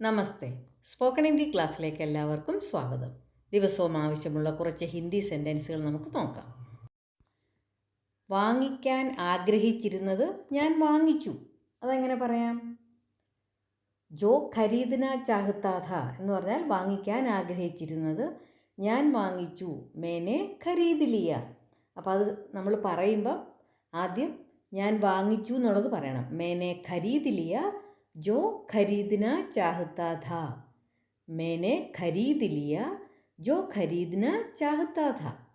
നമസ്തേ. Spoken Hindi ക്ലാസ്സിലേക്ക് എല്ലാവർക്കും സ്വാഗതം. ദിവസവും ആവശ്യമുള്ള കുറച്ച് ഹിന്ദി സെന്റൻസുകൾ നമുക്ക് നോക്കാം. വാങ്ങിക്കാൻ ആഗ്രഹിച്ചിരുന്നത് ഞാൻ വാങ്ങിച്ചു. അതെങ്ങനെ പറയാം? ജോ ഖരീദിന ചാഹത്താഥ എന്ന് പറഞ്ഞാൽ വാങ്ങിക്കാൻ ആഗ്രഹിച്ചിരുന്നത് ഞാൻ വാങ്ങിച്ചു. മേനെ ഖരീദിലിയ. അപ്പോൾ അത് നമ്മൾ പറയുമ്പം ആദ്യം ഞാൻ വാങ്ങിച്ചു എന്നുള്ളത് പറയണം. മേനെ ഖരീദ് ജോ ഖരീദ്ന ചാഹത്താഥ മേനെ ഖരീദിലിയ ജോ ഖരീദ്ന ചാഹത്താഥ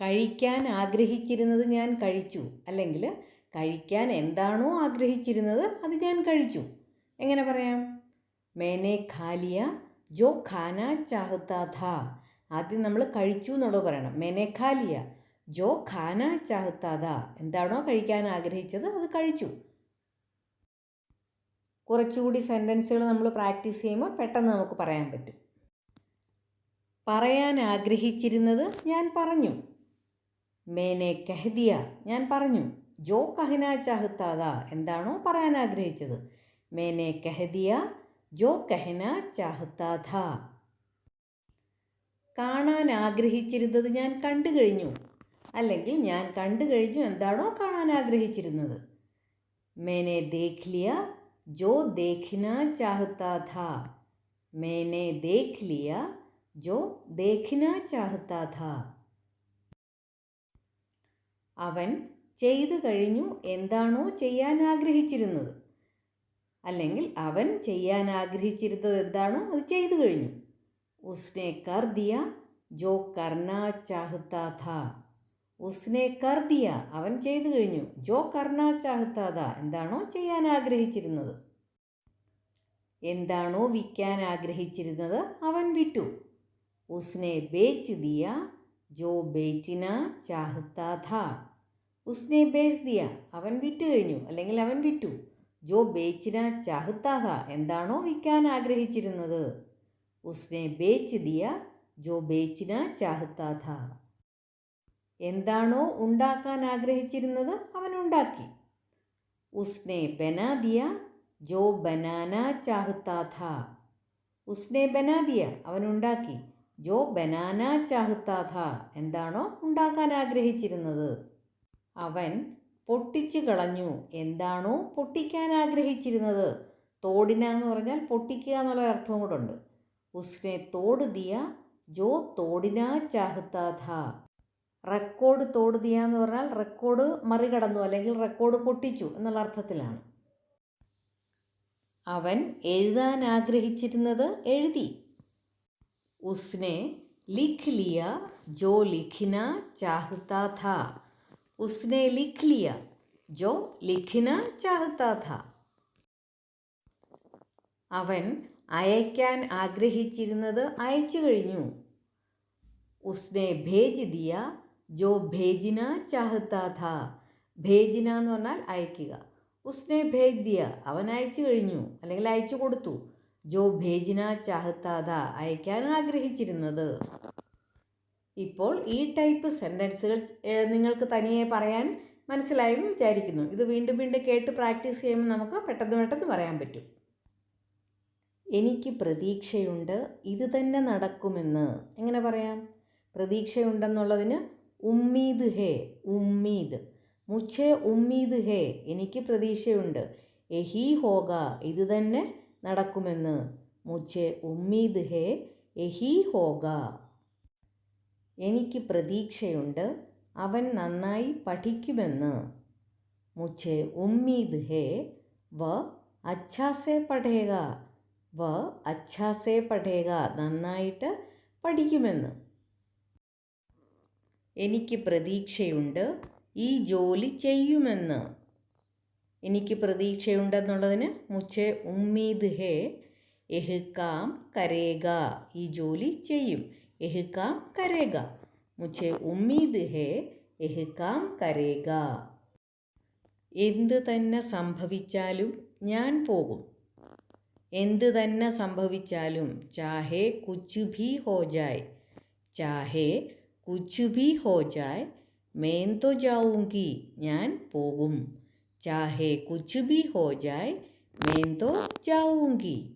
കഴിക്കാൻ ആഗ്രഹിച്ചിരുന്നത് ഞാൻ കഴിച്ചു. അല്ലെങ്കിൽ കഴിക്കാൻ എന്താണോ ആഗ്രഹിച്ചിരുന്നത് അത് ഞാൻ കഴിച്ചു. എങ്ങനെ പറയാം? മേനെ ഖാലിയ ജോ ഖാന ചാഹത്താഥ ആദ്യം നമ്മൾ കഴിച്ചു എന്നുള്ളത് പറയണം. മേനെ ഖാലിയ ജോ ഖാന ചാഹത്താഥ എന്താണോ കഴിക്കാൻ ആഗ്രഹിച്ചത് അത് കഴിച്ചു. കുറച്ചുകൂടി സെന്റൻസുകൾ നമ്മൾ പ്രാക്ടീസ് ചെയ്യുമ്പോൾ പെട്ടെന്ന് നമുക്ക് പറയാൻ പറ്റും. പറയാൻ ആഗ്രഹിച്ചിരുന്നത് ഞാൻ പറഞ്ഞു. മേനെ കഹദിയ ഞാൻ പറഞ്ഞു. ജോ കഹന ചാഹത്താത എന്താണോ പറയാൻ ആഗ്രഹിച്ചത്. മേനെ കഹദിയ ജോ കഹന ചാഹത്താഥ കാണാൻ ആഗ്രഹിച്ചിരുന്നത് ഞാൻ കണ്ടു കഴിഞ്ഞു. അല്ലെങ്കിൽ ഞാൻ കണ്ടു കഴിഞ്ഞു എന്താണോ കാണാൻ ആഗ്രഹിച്ചിരുന്നത്. മേനെ ദേഖ് ലിയ जो देखना चाहता था मैंने देख लिया जो देखना चाहता था അവൻ ചെയ്തു കഴിഞ്ഞു എന്താണോ ചെയ്യാൻ ആഗ്രഹിച്ചിരുന്നത് അല്ലെങ്കിൽ അവൻ ചെയ്യാൻ ആഗ്രഹിച്ചിരുന്നത് എന്താണോ അത് ചെയ്തു കഴിഞ്ഞു ഉസ്നെ കർ ദിയ ജോ കർണ ചാഹത്താ ഥാ ഉസ്നെ കർദിയ അവൻ ചെയ്തു കഴിഞ്ഞു. ജോ കർണ ചാഹത്താത എന്താണോ ചെയ്യാൻ ആഗ്രഹിച്ചിരുന്നത്. എന്താണോ വിൽക്കാൻ ആഗ്രഹിച്ചിരുന്നത് അവൻ വിറ്റു ഉസ്നെ ബേച്ച് ദിയ ജോ ബേച്ചിന ചാഹത്താത. ഉസ്നെ ബേച്ച് ദിയ അവൻ വിറ്റു കഴിഞ്ഞു അല്ലെങ്കിൽ അവൻ വിറ്റു ജോ ബേച്ചിന ചാഹത്താത എന്താണോ വിൽക്കാൻ ആഗ്രഹിച്ചിരുന്നത്. ഉസ്നെ ബേച്ച് ദിയ ജോ ബേച്ചിന ചാഹത്താത. എന്താണോ ഉണ്ടാക്കാൻ ആഗ്രഹിച്ചിരുന്നത് അവൻ ഉണ്ടാക്കി. ഉസ്നെ ബനാദിയ ജോ ബനാന ചാഹത്താ ഉസ്നെ ബനാദിയ അവൻ ഉണ്ടാക്കി. ജോ ബനാന ചാഹത്താ എന്താണോ ഉണ്ടാക്കാൻ ആഗ്രഹിച്ചിരുന്നത്. അവൻ പൊട്ടിച്ചു കളഞ്ഞു. എന്താണോ പൊട്ടിക്കാൻ ആഗ്രഹിച്ചിരുന്നത്? തോടിന എന്ന് പറഞ്ഞാൽ പൊട്ടിക്കുക എന്നുള്ളൊരർത്ഥവും കൂടെ ഉണ്ട്. ഉസ്നെ തോട് ദിയ ജോ തോടിന ചാഹത്താ റെക്കോർഡ് തോടുതിയ എന്ന് പറഞ്ഞാൽ റെക്കോർഡ് മറികടന്നു അല്ലെങ്കിൽ റെക്കോർഡ് പൊട്ടിച്ചു എന്നുള്ള അർത്ഥത്തിലാണ്. അവൻ എഴുതാൻ ആഗ്രഹിച്ചിരുന്നത് എഴുതി. ഉസ്നെ ലിഖ് ലിയ ജോ ലിഖിന ചാഹ്താ ഥാ. ഉസ്നെ ലിഖ് ലിയ ജോ ലിഖിന ചാഹ്താ ഥാ. അവൻ അയക്കാൻ ആഗ്രഹിച്ചിരുന്നത് അയച്ചു കഴിഞ്ഞു. ഉസ്നെ ഭേജ് ദിയ ജോ ഭേജിന ചാഹത്താ ഥാ ഭേജിന എന്ന് പറഞ്ഞാൽ അയക്കുക. ഉസ്നെ ഭേദ്യ ദിയ. അവൻ അയച്ചു കഴിഞ്ഞു. അല്ലെങ്കിൽ അയച്ചു കൊടുത്തു. ജോ ഭേജിന ചാഹത്താഥ അയക്കാൻ ആഗ്രഹിച്ചിരുന്നത്. ഇപ്പോൾ ഈ ടൈപ്പ് സെന്റൻസുകൾ നിങ്ങൾക്ക് തനിയെ പറയാൻ മനസ്സിലായെന്ന് വിചാരിക്കുന്നു. ഇത് വീണ്ടും വീണ്ടും കേട്ട് പ്രാക്ടീസ് ചെയ്യുമ്പോൾ നമുക്ക് പെട്ടെന്ന് പെട്ടെന്ന് പറയാൻ പറ്റും. എനിക്ക് പ്രതീക്ഷയുണ്ട്. ഇത് തന്നെ നടക്കുമെന്ന്. എങ്ങനെ പറയാം? പ്രതീക്ഷയുണ്ടെന്നുള്ളതിന് ഉമ്മീദ് ഹേ ഉമ്മീദ്. മുഛേ ഉമ്മീദ് ഹേ എനിക്ക് പ്രതീക്ഷയുണ്ട്. എഹി ഹോക ഇത് തന്നെ നടക്കുമെന്ന്. മുഛേ ഉമ്മീദ് ഹേ എഹി ഹോക എനിക്ക് പ്രതീക്ഷയുണ്ട് അവൻ നന്നായി പഠിക്കുമെന്ന്. മുഛേ ഉമ്മീദ് ഹേ വ അച്ഛാസെ പഠേക വ അച്ഛാസെ പഠേക നന്നായിട്ട് പഠിക്കുമെന്ന്. എനിക്ക് പ്രതീക്ഷയുണ്ട് ഈ ജോലി ചെയ്യുമെന്ന്. എനിക്ക് പ്രതീക്ഷയുണ്ടെന്നുള്ളതിന് മുച്ചെ ഉമ്മീദ് ഹേ എഹ്കാം കരേഗ ഈ ജോലി ചെയ്യും. എഹ്കാം കരേഗ. മുച്ചെ ഉമ്മീദ് ഹേ എഹ്കാം കരേഗ. എന്ത് തന്നെ സംഭവിച്ചാലും ഞാൻ പോകും. എന്ത് തന്നെ സംഭവിച്ചാലും ചാഹേ കുച്ച് ഭീ ഹോ ജായ്. ചാഹേ കുച്ച് ഭി ഹോ ജായ് മേൻ തോ ജാവുങ്കി ഞാൻ പോകും. ചാഹേ കുച്ച് ഭി ഹോ ജായ് മേൻ തോ ജാവുങ്കി.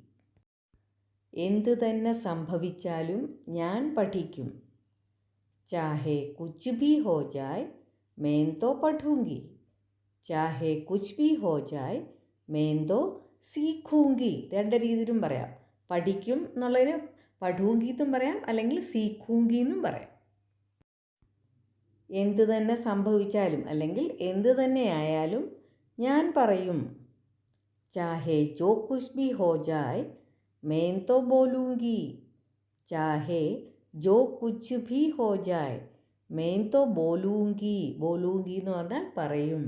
എന്തു തന്നെ സംഭവിച്ചാലും ഞാൻ പഠിക്കും. ചാഹേ കുച്ച് ഭി ഹോ ജായ് മേൻ തോ പഠൂങ്കി. ചാഹേ കുച്ച് ഭി ഹോ ജായ് മേൻ തോ സീഖൂങ്കി. രണ്ട് രീതിയിലും പറയാം. പഠിക്കും എന്നുള്ളതിന് പഠൂങ്കി എന്നും പറയാം അല്ലെങ്കിൽ സീഖൂങ്കി എന്നും പറയാം. എന്ത് തന്നെ സംഭവിച്ചാലും അല്ലെങ്കിൽ എന്ത് തന്നെ ആയാലും ഞാൻ പറയും ചാഹെ ജോ കുച്ച് ബി ഹോ ജായ് മേൻ ബോലൂങ്കി ചാഹെ ജോ കുച്ച് ഭി ഹോ ജായ് മേൻ ബോലൂങ്കി ബോലൂങ്കി എന്ന് പറഞ്ഞാൽ പറയും.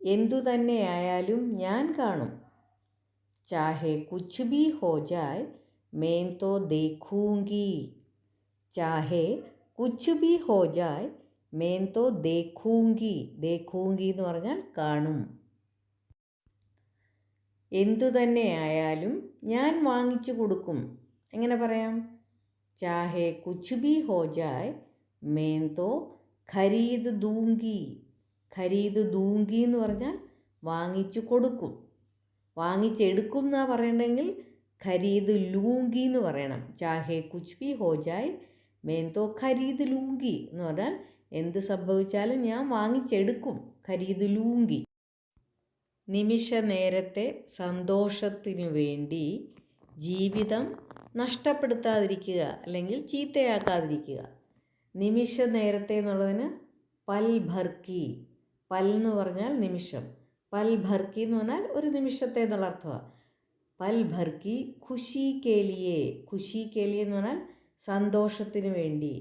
എന്തു തന്നെയായാലും ഞാൻ കാണും. ചാഹെ കുച്ച് ബി ഹോ ജായ് മേൻ ദേഖൂങ്കി ചാഹെ കുച്ച് ബി ഹോ ജായ് മേൻ തോ ദേഖൂങ്കി. ദേഖൂങ്കി എന്ന് പറഞ്ഞാൽ കാണും. എന്തു തന്നെയായാലും ഞാൻ വാങ്ങിച്ചു കൊടുക്കും. എങ്ങനെ പറയാം? ചാഹെ കുച്ച് ബി ഹോ ജായ് മേൻ തോ ഖരീദ് ദൂങ്കി. ഖരീദ് ദൂങ്കി എന്ന് പറഞ്ഞാൽ വാങ്ങിച്ചു കൊടുക്കും. വാങ്ങിച്ചെടുക്കും എന്നാണ് പറയണമെങ്കിൽ ഖരീദ് ലൂങ്കി എന്ന് പറയണം. ചാഹെ കുച്ച് ബി ഹോ ജായ് മേൻ തോ ഖരീദ് ലൂങ്കി എന്ന് പറഞ്ഞാൽ എന്ത് സംഭവിച്ചാലും ഞാൻ വാങ്ങിച്ചെടുക്കും ഖരീദ് ലൂങ്കി നിമിഷ നേരത്തെ സന്തോഷത്തിനു വേണ്ടി ജീവിതം നഷ്ടപ്പെടുത്താതിരിക്കുക അല്ലെങ്കിൽ ചീത്തയാക്കാതിരിക്കുക. നിമിഷ നേരത്തെ എന്നുള്ളതിന് പൽ ഭർക്കി. പൽ എന്ന് പറഞ്ഞാൽ നിമിഷം. പൽ ഭർക്കി എന്ന് പറഞ്ഞാൽ ഒരു നിമിഷത്തെ എന്നുള്ള അർത്ഥമാണ്. പൽ ഭർക്കി ഖുഷി കേലിയെ. ഖുഷി കേലിയെ എന്ന് പറഞ്ഞാൽ സന്തോഷത്തിനു വേണ്ടി.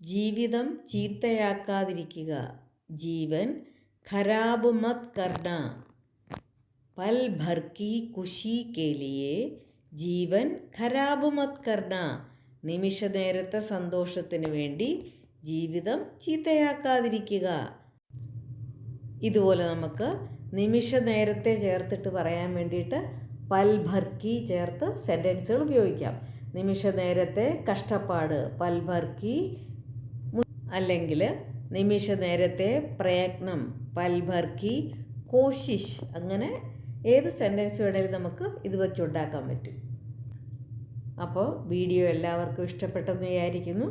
ജീവിതം ചീത്തയാക്കാതിരിക്കുക. ജീവൻ ഖരാബ് മത് കർണ. പൽ ഭർക്കി കുശി കേലിയെ. ജീവൻ ഖരാബ് മത് കർണ. നിമിഷ നേരത്തെ സന്തോഷത്തിന് വേണ്ടി ജീവിതം ചീത്തയാക്കാതിരിക്കുക. ഇതുപോലെ നമുക്ക് നിമിഷ നേരത്തെ ചേർത്തിട്ട് പറയാൻ വേണ്ടിയിട്ട് പൽ ഭർക്കി ചേർത്ത് സെന്റൻസുകൾ ഉപയോഗിക്കാം. നിമിഷ നേരത്തെ കഷ്ടപ്പാട് പൽഭർക്കി അല്ലെങ്കിൽ നിമിഷ നേരത്തെ പ്രയത്നം പൽഭർക്കി കോശിഷ് അങ്ങനെ ഏത് സെന്റൻസ് വേണേലും നമുക്ക് ഇത് വെച്ചുണ്ടാക്കാൻ പറ്റും. അപ്പോൾ വീഡിയോ എല്ലാവർക്കും ഇഷ്ടപ്പെട്ടെന്ന് വിചാരിക്കുന്നു.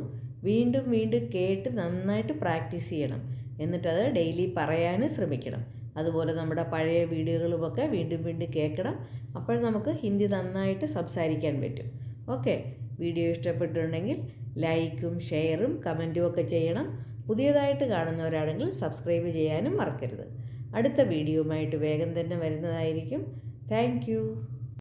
വീണ്ടും വീണ്ടും കേട്ട് നന്നായിട്ട് പ്രാക്ടീസ് ചെയ്യണം. എന്നിട്ടത് ഡെയിലി പറയാനും ശ്രമിക്കണം. അതുപോലെ നമ്മുടെ പഴയ വീഡിയോകളുമൊക്കെ വീണ്ടും വീണ്ടും കേൾക്കണം. അപ്പോൾ നമുക്ക് ഹിന്ദി നന്നായിട്ട് സംസാരിക്കാൻ പറ്റും. ഓക്കെ. വീഡിയോ ഇഷ്ടപ്പെട്ടിട്ടുണ്ടെങ്കിൽ ലൈക്കും ഷെയറും കമന്റും ഒക്കെ ചെയ്യണം. പുതിയതായിട്ട് കാണുന്നവരാണെങ്കിൽ സബ്സ്ക്രൈബ് ചെയ്യാനും മറക്കരുത്. അടുത്ത വീഡിയോയുമായിട്ട് വേഗം തന്നെ വരുന്നതായിരിക്കും. താങ്ക്